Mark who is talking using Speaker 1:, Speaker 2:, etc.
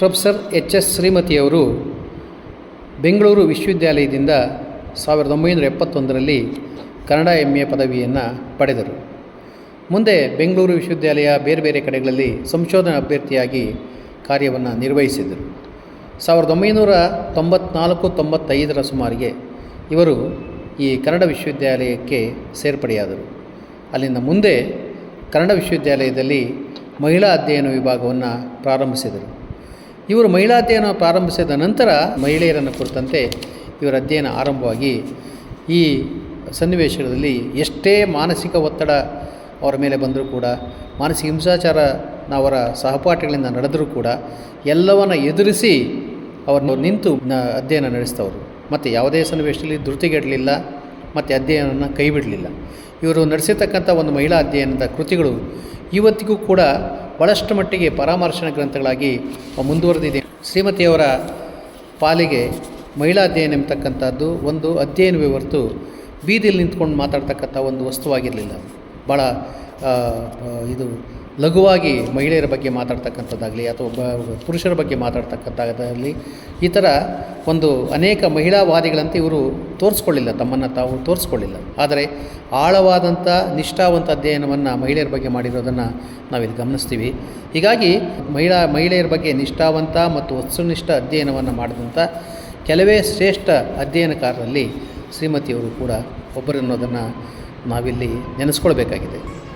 Speaker 1: Professor H S ಶ್ರೀಮತಿಯವರು ಬೆಂಗಳೂರು ವಿಶ್ವವಿದ್ಯಾಲಯದಿಂದ ಸಾವಿರದ ಒಂಬೈನೂರ ಎಪ್ಪತ್ತೊಂದರಲ್ಲಿ ಕನ್ನಡ ಎಂ ಎ ಪದವಿಯನ್ನು ಪಡೆದರು. ಮುಂದೆ ಬೆಂಗಳೂರು ವಿಶ್ವವಿದ್ಯಾಲಯ ಬೇರೆ ಬೇರೆ ಕಡೆಗಳಲ್ಲಿ ಸಂಶೋಧನಾ ಅಭ್ಯರ್ಥಿಯಾಗಿ ಕಾರ್ಯವನ್ನು ನಿರ್ವಹಿಸಿದರು ಸಾವಿರದ ಒಂಬೈನೂರ ತೊಂಬತ್ನಾಲ್ಕು ತೊಂಬತ್ತೈದರ ಸುಮಾರಿಗೆ ಇವರು ಈ ಕನ್ನಡ ವಿಶ್ವವಿದ್ಯಾಲಯಕ್ಕೆ ಸೇರ್ಪಡೆಯಾದರು. ಅಲ್ಲಿಂದ ಮುಂದೆ ಕನ್ನಡ ವಿಶ್ವವಿದ್ಯಾಲಯದಲ್ಲಿ ಮಹಿಳಾ ಅಧ್ಯಯನ ವಿಭಾಗವನ್ನು ಪ್ರಾರಂಭಿಸಿದರು. ಇವರು ಮಹಿಳಾ ಅಧ್ಯಯನ ಪ್ರಾರಂಭಿಸಿದ ನಂತರ ಮಹಿಳೆಯರನ್ನು ಕುರಿತಂತೆ ಇವರ ಅಧ್ಯಯನ ಆರಂಭವಾಗಿ ಈ ಸನ್ನಿವೇಶಗಳಲ್ಲಿ ಎಷ್ಟೇ ಮಾನಸಿಕ ಒತ್ತಡ ಅವರ ಮೇಲೆ ಬಂದರೂ ಕೂಡ, ಮಾನಸಿಕ ಹಿಂಸಾಚಾರ ಅವರ ಸಹಪಾಠಿಗಳಿಂದ ನಡೆದರೂ ಕೂಡ ಎಲ್ಲವನ್ನು ಎದುರಿಸಿ ಅವರನ್ನು ನಿಂತು ಅಧ್ಯಯನ ನಡೆಸ್ತವರು ಮತ್ತು ಯಾವುದೇ ಸನ್ನಿವೇಶದಲ್ಲಿ ಧೃತಿಗೆಡಲಿಲ್ಲ, ಮತ್ತು ಅಧ್ಯಯನವನ್ನು ಕೈಬಿಡಲಿಲ್ಲ. ಇವರು ನಡೆಸಿರ್ತಕ್ಕಂಥ ಒಂದು ಮಹಿಳಾ ಅಧ್ಯಯನದ ಕೃತಿಗಳು ಇವತ್ತಿಗೂ ಕೂಡ ಭಾಳಷ್ಟು ಮಟ್ಟಿಗೆ ಪರಾಮರ್ಶನ ಗ್ರಂಥಗಳಾಗಿ ಮುಂದುವರೆದಿದೆ. ಶ್ರೀಮತಿಯವರ ಪಾಲಿಗೆ ಮಹಿಳಾ ಅಧ್ಯಯನ ಎಂಬತಕ್ಕಂಥದ್ದು ಒಂದು ಅಧ್ಯಯನವೇ ಹೊರತು ಬೀದಿಯಲ್ಲಿ ನಿಂತ್ಕೊಂಡು ಮಾತಾಡ್ತಕ್ಕಂಥ ಒಂದು ವಸ್ತುವಾಗಿರಲಿಲ್ಲ. ಭಾಳ ಇದು ಲಘುವಾಗಿ ಮಹಿಳೆಯರ ಬಗ್ಗೆ ಮಾತಾಡ್ತಕ್ಕಂಥದ್ದಾಗಲಿ ಅಥವಾ ಒಬ್ಬ ಪುರುಷರ ಬಗ್ಗೆ ಮಾತಾಡ್ತಕ್ಕಂಥದ್ದಾಗಲಿ ಈ ಥರ ಒಂದು ಅನೇಕ ಮಹಿಳಾವಾದಿಗಳಂತೆ ಇವರು ತೋರಿಸ್ಕೊಳ್ಳಿಲ್ಲ, ತಮ್ಮನ್ನು ತಾವು ತೋರಿಸ್ಕೊಳ್ಳಿಲ್ಲ. ಆದರೆ ಆಳವಾದಂಥ, ನಿಷ್ಠಾವಂತ ಅಧ್ಯಯನವನ್ನು ಮಹಿಳೆಯರ ಬಗ್ಗೆ ಮಾಡಿರೋದನ್ನು ನಾವಿಲ್ಲಿ ಗಮನಿಸ್ತೀವಿ. ಹೀಗಾಗಿ ಮಹಿಳಾ, ಮಹಿಳೆಯರ ಬಗ್ಗೆ ನಿಷ್ಠಾವಂತ ಮತ್ತು ವಸ್ತುನಿಷ್ಠ ಅಧ್ಯಯನವನ್ನು ಮಾಡಿದಂಥ ಕೆಲವೇ ಶ್ರೇಷ್ಠ ಅಧ್ಯಯನಕಾರರಲ್ಲಿ ಶ್ರೀಮತಿಯವರು ಕೂಡ ಒಬ್ಬರನ್ನೋದನ್ನು ನಾವಿಲ್ಲಿ ನೆನೆಸ್ಕೊಳ್ಬೇಕಾಗಿದೆ.